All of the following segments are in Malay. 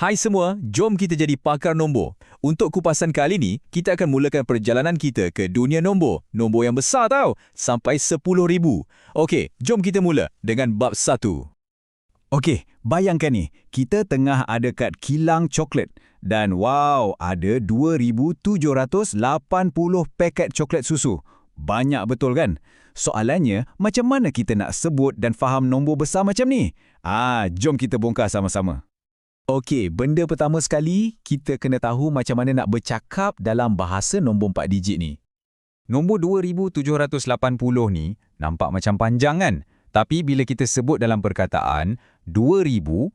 Hai semua, jom kita jadi pakar nombor. Untuk kupasan kali ni, kita akan mulakan perjalanan kita ke dunia nombor. Nombor yang besar tau, sampai 10,000. Okey, jom kita mula dengan bab 1. Okey, bayangkan ni, kita tengah ada kad kilang coklat dan wow, ada 2,780 paket coklat susu. Banyak betul kan? Soalannya, macam mana kita nak sebut dan faham nombor besar macam ni? Ah, jom kita bongkar sama-sama. Okey, benda pertama sekali, kita kena tahu macam mana nak bercakap dalam bahasa nombor 4 digit ni. Nombor 2780 ni nampak macam panjang kan? Tapi bila kita sebut dalam perkataan 2780,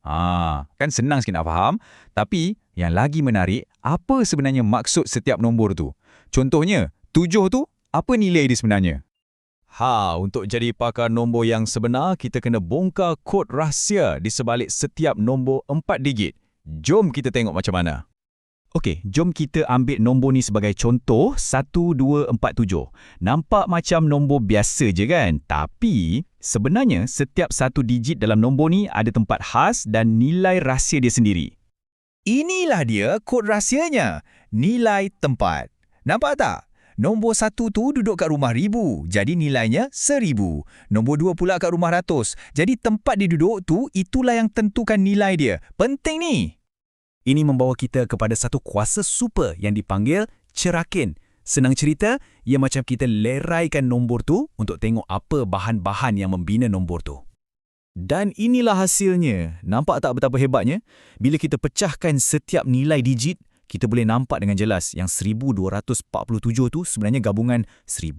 ha, kan senang sikit nak faham. Tapi yang lagi menarik, apa sebenarnya maksud setiap nombor tu? Contohnya, 7 tu, apa nilai dia sebenarnya? Ha, untuk jadi pakar nombor yang sebenar, kita kena bongkar kod rahsia di sebalik setiap nombor 4 digit. Jom kita tengok macam mana. Okey, jom kita ambil nombor ni sebagai contoh 1247. Nampak macam nombor biasa je kan? Tapi sebenarnya setiap satu digit dalam nombor ni ada tempat khas dan nilai rahsia dia sendiri. Inilah dia kod rahsianya, nilai tempat. Nampak tak? Nombor satu tu duduk kat rumah ribu, jadi nilainya seribu. Nombor dua pula kat rumah ratus, jadi tempat dia duduk tu itulah yang tentukan nilai dia. Penting ni! Ini membawa kita kepada satu kuasa super yang dipanggil cerakin. Senang cerita, ia macam kita leraikan nombor tu untuk tengok apa bahan-bahan yang membina nombor tu. Dan inilah hasilnya. Nampak tak betapa hebatnya? Bila kita pecahkan setiap nilai digit, kita boleh nampak dengan jelas yang 1247 tu sebenarnya gabungan 1000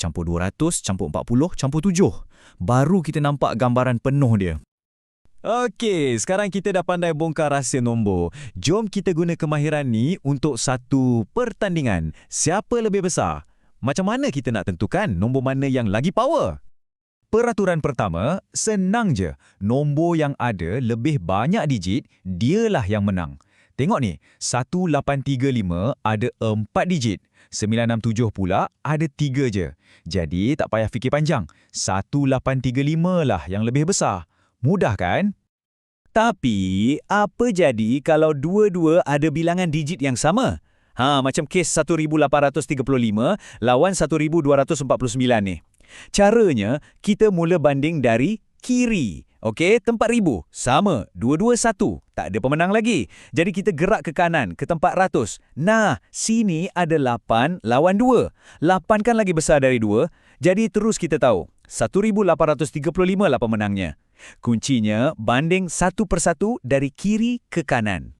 campur 200 campur 40 campur 7. Baru kita nampak gambaran penuh dia. Okey, sekarang kita dah pandai bongkar rahsia nombor. Jom kita guna kemahiran ni untuk satu pertandingan. Siapa lebih besar? Macam mana kita nak tentukan nombor mana yang lagi power? Peraturan pertama, senang je. Nombor yang ada lebih banyak digit, dialah yang menang. Tengok ni, 1835 ada 4 digit. 967 pula ada 3 je. Jadi tak payah fikir panjang. 1835 lah yang lebih besar. Mudah kan? Tapi, apa jadi kalau dua-dua ada bilangan digit yang sama? Ha, macam kes 1835 lawan 1249 ni. Caranya, kita mula banding dari kiri. Okey, tempat ribu. Sama, dua-dua satu. Tak ada pemenang lagi. Jadi kita gerak ke kanan, ke tempat ratus. Nah, sini ada lapan lawan dua. Lapan kan lagi besar dari dua. Jadi terus kita tahu, 1835 lah pemenangnya. Kuncinya, banding satu persatu dari kiri ke kanan.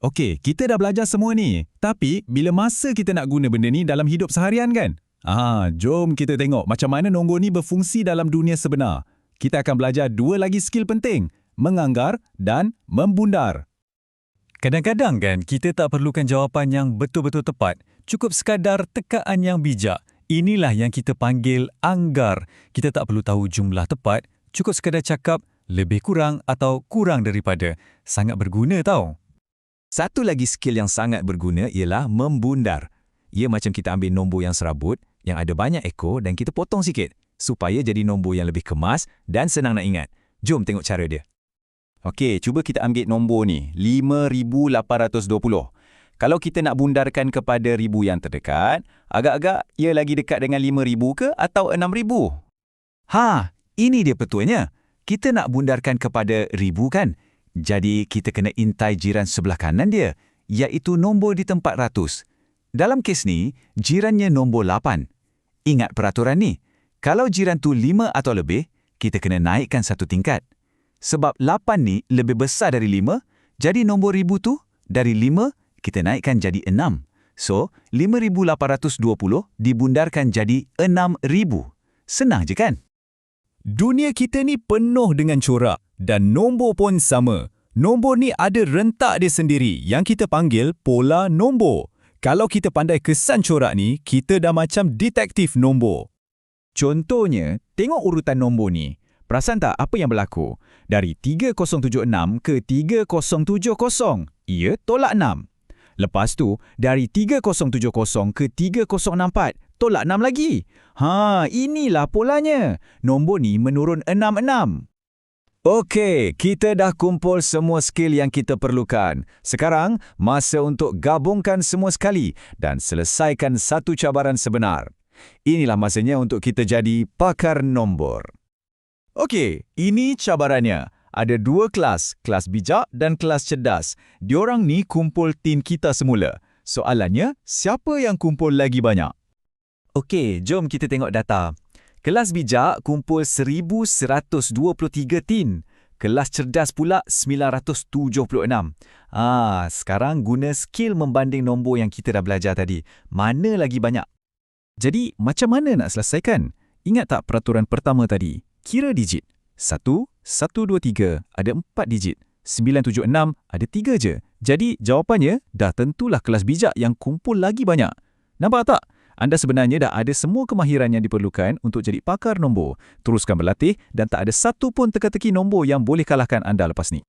Okey, kita dah belajar semua ni. Tapi, bila masa kita nak guna benda ni dalam hidup seharian kan? Ah, jom kita tengok macam mana nombor ni berfungsi dalam dunia sebenar kita akan belajar dua lagi skill penting, menganggar dan membundar. Kadang-kadang kan kita tak perlukan jawapan yang betul-betul tepat, cukup sekadar tekaan yang bijak. Inilah yang kita panggil anggar. Kita tak perlu tahu jumlah tepat, cukup sekadar cakap lebih kurang atau kurang daripada. Sangat berguna tau. Satu lagi skill yang sangat berguna ialah membundar. Ia macam kita ambil nombor yang serabut, yang ada banyak ekor dan kita potong sikit supaya jadi nombor yang lebih kemas dan senang nak ingat. Jom tengok cara dia. Okey, cuba kita ambil nombor ni, 5820. Kalau kita nak bundarkan kepada ribu yang terdekat, agak-agak ia lagi dekat dengan 5000 ke atau 6000? Ha, ini dia betulnya. Kita nak bundarkan kepada ribu kan? Jadi kita kena intai jiran sebelah kanan dia, iaitu nombor di tempat ratus. Dalam kes ni, jirannya nombor 8. Ingat peraturan ni, kalau jiran tu lima atau lebih, kita kena naikkan satu tingkat. Sebab lapan ni lebih besar dari lima, jadi nombor ribu tu dari lima kita naikkan jadi enam. So, 5,820 dibundarkan jadi 6,000. Senang je kan? Dunia kita ni penuh dengan corak dan nombor pun sama. Nombor ni ada rentak dia sendiri yang kita panggil pola nombor. Kalau kita pandai kesan corak ni, kita dah macam detektif nombor. Contohnya, tengok urutan nombor ni. Perasan tak apa yang berlaku? Dari 3076 ke 3070, ia tolak 6. Lepas tu, dari 3070 ke 3064, tolak 6 lagi. Ha, inilah polanya. Nombor ni menurun 66. Okey, kita dah kumpul semua skill yang kita perlukan. Sekarang, masa untuk gabungkan semua sekali dan selesaikan satu cabaran sebenar. Inilah masanya untuk kita jadi pakar nombor. Okey, ini cabarannya. Ada dua kelas, kelas bijak dan kelas cerdas. Diorang ni kumpul tim kita semula. Soalannya, siapa yang kumpul lagi banyak? Okey, jom kita tengok data. Kelas bijak kumpul 1123 tin. Kelas cerdas pula 976. Ah, sekarang guna skill membanding nombor yang kita dah belajar tadi. Mana lagi banyak? Jadi, macam mana nak selesaikan? Ingat tak peraturan pertama tadi? Kira digit. 1, 1, 2, 3 ada 4 digit. 9, 7, 6 ada 3 je. Jadi, jawapannya dah tentulah kelas bijak yang kumpul lagi banyak. Nampak tak? Anda sebenarnya dah ada semua kemahiran yang diperlukan untuk jadi pakar nombor. Teruskan berlatih dan tak ada satu pun teka-teki nombor yang boleh kalahkan anda lepas ni.